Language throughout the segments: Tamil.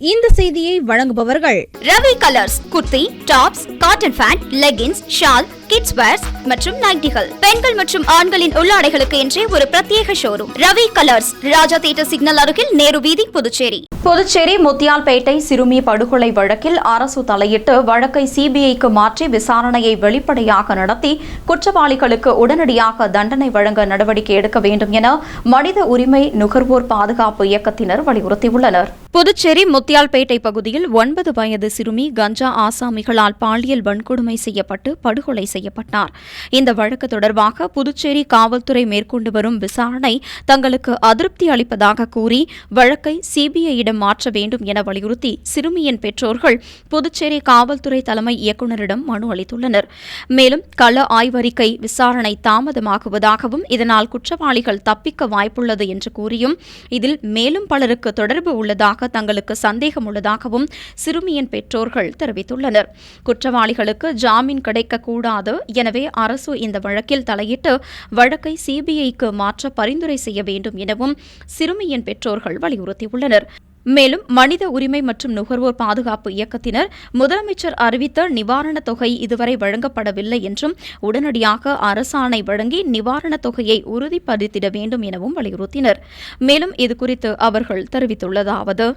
இந்த செய்தியை வழங்குபவர்கள் Ravi colours kurti tops cotton pant leggings shawl kids wears மற்றும் நைட்டிகள். பெண்கள் மற்றும் ஆண்களின் உள்ளாடைகளுக்கு என்றே ஒரு பிரத்யேக showroom Ravi colours Raja theatre signal அருகில் நேரு வீதி புதுச்சேரி. புதுச்சேரி முத்தியால்பேட்டை சிறுமி படுகொலை வழக்கில் அரசு தலையிட்டு வழக்கை சிபிஐக்கு மாற்றி விசாரணையை வெளிப்படையாக நடத்தி குற்றவாளிகளுக்கு உடனடியாக தண்டனை வழங்க நடவடிக்கை எடுக்க வேண்டும் என மனித உரிமை நுகர்வோர் பாதுகாப்பு இயக்கத்தினர் வலியுறுத்தியுள்ளனர். புதுச்சேரி முத்தியால்பேட்டை பகுதியில் ஒன்பது வயது சிறுமி கஞ்சா ஆசாமிகளால் பாலியல் வன்கொடுமை செய்யப்பட்டு படுகொலை செய்யப்பட்டார். இந்த வழக்கு தொடர்பாக புதுச்சேரி காவல்துறை மேற்கொண்டு வரும் விசாரணை தங்களுக்கு அதிருப்தி அளிப்பதாக கூறி வழக்கை சிபிஐயிடம் மாற்ற வேண்டும் என வலியுறுத்தி சிறுமியின் பெற்றோர்கள் புதுச்சேரி காவல்துறை தலைமை இயக்குநரிடம் மனு அளித்துள்ளனர். மேலும் கள ஆய்வறிக்கை விசாரணை தாமதமாகுவதாகவும் இதனால் குற்றவாளிகள் தப்பிக்க வாய்ப்புள்ளது என்று கூறியும் இதில் மேலும் பலருக்கு தொடர்பு உள்ளதாக தங்களுக்கு சந்தேகம் உள்ளதாகவும் சிறுமியின் பெற்றோர்கள் தெரிவித்துள்ளனர். குற்றவாளிகளுக்கு ஜாமீன் கிடைக்கக்கூடாது. எனவே அரசு இந்த வழக்கில் தலையிட்டு வழக்கை சிபிஐக்கு மாற்ற பரிந்துரை செய்ய வேண்டும் எனவும் சிறுமியின் பெற்றோர்கள் வலியுறுத்தியுள்ளனர். மேலும் மனித உரிமை மற்றும் நுகர்வோர் பாதுகாப்பு இயக்கத்தினர் முதலமைச்சர் அறிவித்த நிவாரணத் தொகை இதுவரை வழங்கப்படவில்லை என்றும் உடனடியாக அரசாணை வழங்கி நிவாரணத் தொகையை உறுதிப்படுத்திட வேண்டும் எனவும் வலியுறுத்தினர். மேலும் இதுகுறித்து அவர்கள் தெரிவித்துள்ளதாவது.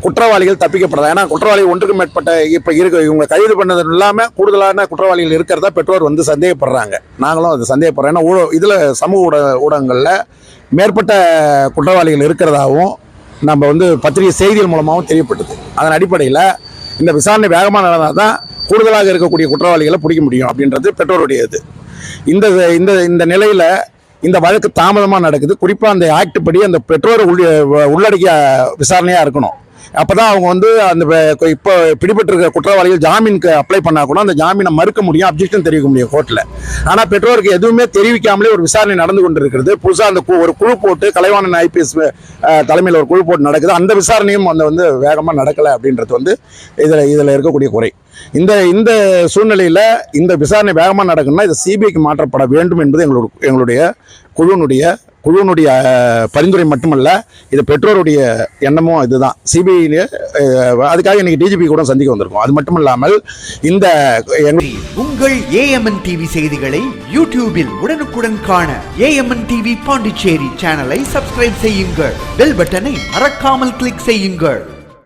குற்றவாளிகள் தப்பிக்கப்படலாம். ஏன்னா குற்றவாளிகள் ஒன்றுக்கு மேற்பட்ட இப்போ இருக்கு இவங்க கைது பண்ணது இல்லாமல் கூடுதலான குற்றவாளிகள் இருக்கிறதா பெற்றோர் வந்து சந்தேகப்படுறாங்க. நாங்களும் அது சந்தேகப்படுறோம். ஏன்னா ஊட இதில் சமூக ஊட ஊடகங்களில் மேற்பட்ட குற்றவாளிகள் இருக்கிறதாகவும் நம்ம வந்து பத்திரிகை செய்திகள் மூலமாகவும் தெரியப்பட்டது. அதன் அடிப்படையில் இந்த விசாரணை வேகமாக நடந்தால் தான் கூடுதலாக இருக்கக்கூடிய குற்றவாளிகளை பிடிக்க முடியும் அப்படின்றது பெற்றோருடைய இது இந்த இந்த இந்த நிலையில் இந்த வழக்கு தாமதமாக நடக்குது. குறிப்பாக அந்த ஆக்ட் படி அந்த பெற்றோர் உள்ளடக்கிய விசாரணையாக இருக்கணும். அப்போ தான் அவங்க வந்து அந்த இப்போ பிடிபட்டிருக்கிற குற்றவாளிகள் ஜாமீனுக்கு அப்ளை பண்ணால் கூட அந்த ஜாமீனை மறுக்க முடியும் அப்ஜெக்ஷன் தெரிவிக்க முடியும் கோர்ட்டில் ஆனால் பெற்றோருக்கு எதுவுமே தெரிவிக்காமலே ஒரு விசாரணை நடந்து கொண்டு இருக்கிறது புதுசாக அந்த கு- ஒரு குழு போட்டு கலைவாணன் ஐபிஎஸ் தலைமையில் ஒரு குழு போட்டு நடக்குது. அந்த விசாரணையும் அந்த வந்து வேகமாக நடக்கலை அப்படின்றது வந்து இதில் இதில் இருக்கக்கூடிய குறை. இந்த இந்த சூழ்நிலையில் இந்த விசாரணை வேகமாக நடக்கணும்னா இது சிபிஐக்கு மாற்றப்பட வேண்டும் என்பது எங்களோட எங்களுடைய குழுவினுடைய குழுவினுடைய பரிந்துரை மட்டுமல்ல இது பெற்றோருடைய எண்ணமும் இதுதான். சிபிஐ அதுக்காக இன்னைக்கு டிஜிபி கூட சந்திக்க வந்திருக்கோம். அது மட்டும் இல்லாமல் இந்த உங்கள் ஏஎம்என் டிவி செய்திகளை யூடியூபில் உடனுக்குடன் காண ஏஎம்என் டிவி பாண்டிச்சேரி சேனலை சப்ஸ்கிரைப் செய்யுங்கள். பெல் பட்டனை மறக்காமல் கிளிக் செய்யுங்கள்.